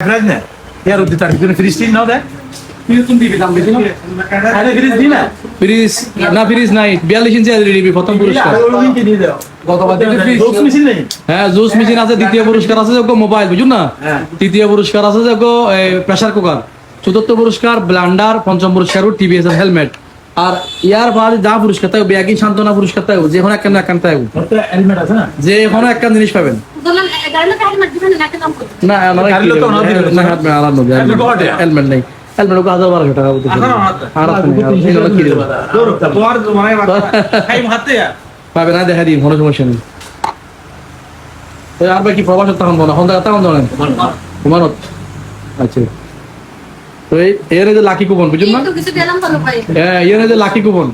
Fridge না ইয়ার উদ্দি তার ভিতরে ফ্রিজ টিন নাও দেয় ফ্রিজ না ফ্রিজ নাই বিয়াল্লিশ ইঞ্চি এলইডি প্রথম পুরস্কার হ্যাঁ জুস মেশিন আছে দ্বিতীয় পুরস্কার আছে যোগ্য মোবাইল বুঝুন না হ্যাঁ। তৃতীয় পুরস্কার আছে যোগ্য প্রেসার কুকার চতুর্থ পুরস্কার ব্লান্ডার পঞ্চম পুরস্কার টিভিএস হেলমেট আর ইয়ার বাদ যা পুরস্কার থাকবে ব্যাগিং সান্ত্বনা পুরস্কার থাকবে যে কোনো একখান একখান থাকবে একটা হেলমেট আছে না? যে কোনো একখান জিনিস পাবেন। না। হেলমেট নেই। হেলমেট ওকে হাজার বারোশো টাকা আর আপনি এগুলো কি দেবেন? তোমার টাইম হাতে? পাবে না দেখা দিন কোনো সমস্যা নেই। আর বাকি প্রবাসের তখন বলো? এখন তখন জানেন আচ্ছা। এর এই যে লাকি কুপন বুঝুন না? তো কিছু দিলাম ভালো পাই হ্যাঁ যে লাকি কুপন।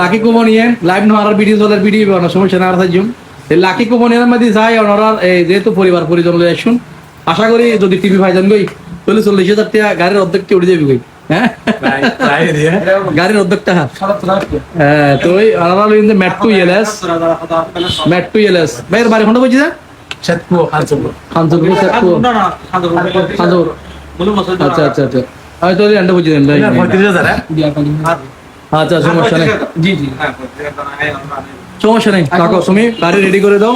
লাকি কুপন ইয়ে লাইভ নো আর ভিডিও চলার ভিডিও বানানো সমস্যা না আর থাকজুম এই লাকি কুপন এর মধ্যে যাই ওনারা যেহেতু পরিবার পরিজন লয়ে আসুন আশা করি যদি টিভি ভাইজান গই তাহলে চল্লিশ হাজার টাকা গাড়ির অর্ধেকটা উঠে যাবি গই হ্যাঁ? গাড়ির অর্ধেকটা। হ্যাঁ তো ওই ওনারা লইন যে ম্যাট টু ইএলএস ম্যাট টু ইএলএস ভাইয়ের বাড়ি খন্ড বলছি খানচুর খানচুর খানচুর আচ্ছা আচ্ছা আচ্ছা দেন ভাই হ্যাঁ? আচ্ছা সমস্যা নেই সমস্যা নেই কাকো তুমি গাড়ি রেডি করে দাও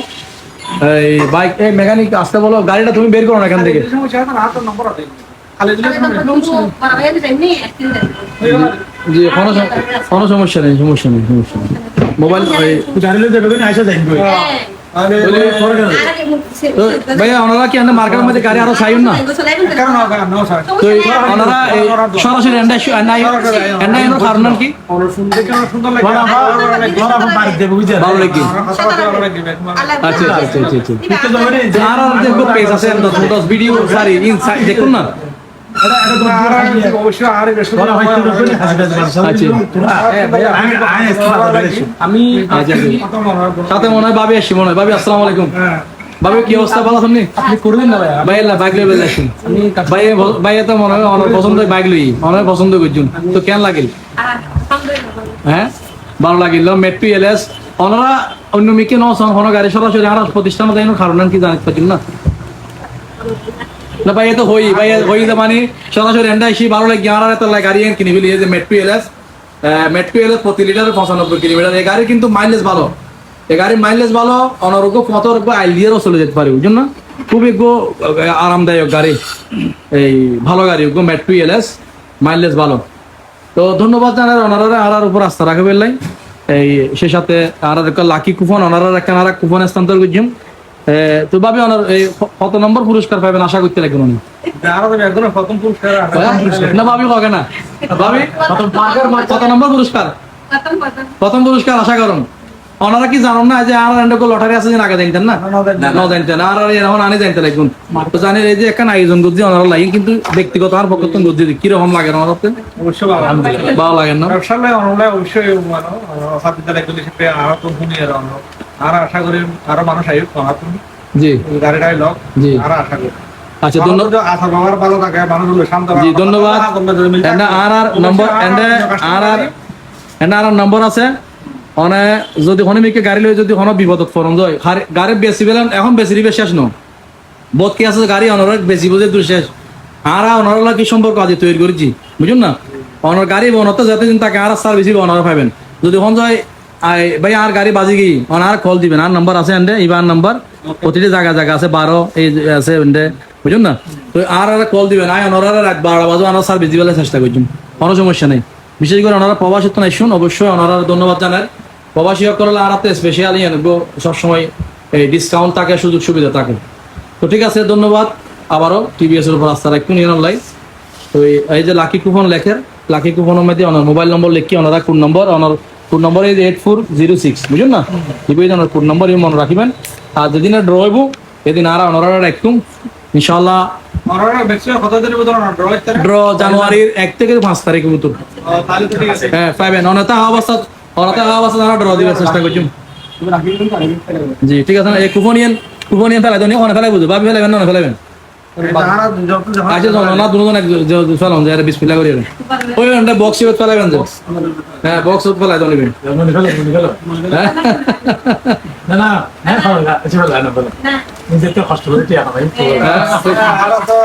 এই বাইক এই মেকানিক আসতে বলো গাড়িটা তুমি বের করো না এখান থেকে জি কোনো কোনো সমস্যা নেই সমস্যা নেই সমস্যা নেই মোবাইল গাড়ি যাবে আইসা ভাইয়া ওনারা কি আমাদের মার্কেটের মধ্যে গাড়ি আরও চাইুন না? ওনারা সরাসরি কারণ কি? আচ্ছা আচ্ছা আচ্ছা আচ্ছা। আর আর পেজ আছে দশ দশ ভিডিও সারি দেখুন না? আমি আচ্ছা। সাথে মনে হয় আসছি মনে হয় আসসালামু আলাইকুম। ভাবি কি অবস্থা? ভালো আছেন আপনি করবেন না ভাই ভাই আল্লাহ বাইক ভাই ভাই তো মনে হয় পছন্দ বাইক লই অনেক পছন্দ করছুন। তো কেন লাগিল? হ্যাঁ? ভালো লাগিল। মেট্রো এলএস ওনারা অন্য মিকে নসন গাড়ি সরাসরি আর প্রতিষ্ঠান কারণ কি জানিস পাচ্ছেন না। ভাই তো হই ভাই হই মানে সরাসরি এন্ডা এসে ভালো লাগে আর এত লাগে গাড়ি কিনে ফেলি যে মেট্রো এলএস মেট্রো এলএস প্রতি লিটারে পঁচানব্বই কিলোমিটার। এই গাড়ি কিন্তু মাইলেজ ভালো। এই গাড়ির মাইলেজ ভালো অনারোগ্য পথরোগ্য আইলিয়ারও চলে যেতে পারে বুঝুন না? খুবই গো আরামদায়ক গাড়ি। এই ভালো গাড়ি গো মেট্রো এলএস মাইলেজ ভালো। তো ধন্যবাদ জানাই ওনারা আর উপর আস্থা রাখবে বেলাই এই সে সাথে আর লাকি কুপন ওনারা একটা আর কুপন স্থানান্তর করছিম এ, তো ভাবি ওনার এই কত নম্বর পুরস্কার পাবেন আশা করতে লাগবে উনি? না ভাবি হবে না। ভাবি কত নম্বর পুরস্কার? প্রথম পুরস্কার আশা করুন। ওনারা কি জানুন না যে আর এন্ডকো লটারি আছে যে আগে জানতেন না? না জানতেন আর আর এখন আনে জানতে লাগুন তো জানেন এই যে একটা আয়োজন করছি ওনারা লাগে কিন্তু ব্যক্তিগত আর পক্ষ থেকে করছি কীরকম লাগে ওনার ভালো। লাগে না। আর আশা করি আরও মানুষ আয়ুক জি। লক জি। আর আশা করি আচ্ছা ধন্যবাদ আশা বাবার ভালো থাকে মানুষ শান্ত জি ধন্যবাদ। আর আর নম্বর আর আর এন্ড আর নম্বর আছে। অনে যদি কোনো মিকে গাড়ি লই যদি কোনো বিপদত ফরম যায় গাড়ি বেশি বেলেন এখন বেশি দিবে শেষ ন। বোধ কি আছে গাড়ি অনর বেশি বুঝে দূর শেষ। আর অনর কি সম্পর্ক আজ তৈরি করেছি। বুঝুন না? অনর গাড়ি বনতে যাতে তাকে আর সার্ভিস অনর পাবেন যদি হন যায় ভাই আর গাড়ি বাজি গই আর কল দিবেন। আর নাম্বার আছে এন্ডে ইবার নাম্বার প্রতিটি জায়গা জায়গা আছে বারো এই আছে এন্ডে। বুঝুন না? তো আর আর কল দিবেন। আই অনর রাত বারোটা বাজু আনার সার্ভিস দিবেন চেষ্টা করছেন কোনো সমস্যা নেই। বিশেষ করে ওনারা প্রবাসী তো শুন অবশ্যই ওনারা ধন্যবাদ জানার। প্রবাসী করলে আর হাতে স্পেশালি সবসময় এই ডিসকাউন্ট থাকে সুযোগ সুবিধা থাকে। তো ঠিক আছে ধন্যবাদ। আবারও টিভিএস এর উপর আস্থা রাখুন অনলাইন তো এই- এই যে লাকি কুপন লেখের লাকি কুপনের মধ্যে ওনার মোবাইল নম্বর লিখি ওনারা কোন নম্বর ওনার কোন নম্বর এই এইট ফোর জিরো সিক্স বুঝুন না? ইবই ওনার কোন নম্বর মনে রাখিবেন। আর যেদিন ড্র হইব এদিন আর ওনারা রাখুন ইনশাল্লাহ ড্র জানুয়ারির এক থেকে পাঁচ তারিখের ভিতর তাহলে তো ঠিক আছে। হ্যাঁ পাইবেন অনতা অবস্থা অনতা অবস্থা তারা ড্র দিবার চেষ্টা করছুন জি ঠিক আছে না? এই কুপন ইয়েন কুপন ইয়েন ফেলাই ওখানে ফেলাই বুঝো। ভাবি ফেলাবেন না ফেলাবেন আচ্ছা চলো না দুজন চলাম যে বিসমিল্লাহ করি ওই একটা বক্স ইউজ ফেলাবেন যে। হ্যাঁ বক্স ইউজ ফেলাই দনিবেন ফেলো ফেলো। না না হ্যাঁ ভালো না না ভালো না। কষ্ট করে টিয়া খাবাই আর তো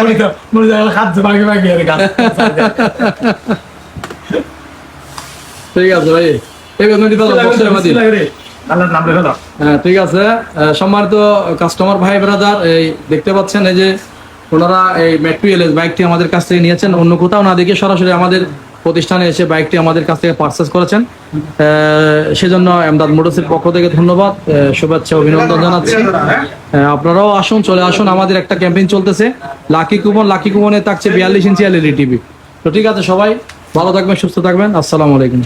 আমি তো যায় খাচ্ছে বাকি বাকি আর ঠিক আছে ভাই। এই বেতনটি তো অবশ্যই হ্যাঁ ঠিক আছে। সম্মানিত কাস্টমার ভাই ব্রাদার এই দেখতে পাচ্ছেন এই যে ওনারা এই বাইকটি আমাদের কাছ থেকে নিয়েছেন। অন্য কোথাও না দেখে সরাসরি আমাদের প্রতিষ্ঠানে এসে বাইকটি আমাদের কাছ থেকে করেছেন। সেজন্য এমদাদ মোটরসের পক্ষ থেকে ধন্যবাদ। শুভেচ্ছা, অভিনন্দন জানাচ্ছি। আপনারাও আসুন, চলে আসুন। আমাদের একটা ক্যাম্পেইন চলতেছে। লাকি কুপন, লাকি কুপনে থাকছে বিয়াল্লিশ ইঞ্চি এলইডি টিভি তো ঠিক আছে সবাই, ভালো থাকবেন, সুস্থ থাকবেন। আসসালামু আলাইকুম।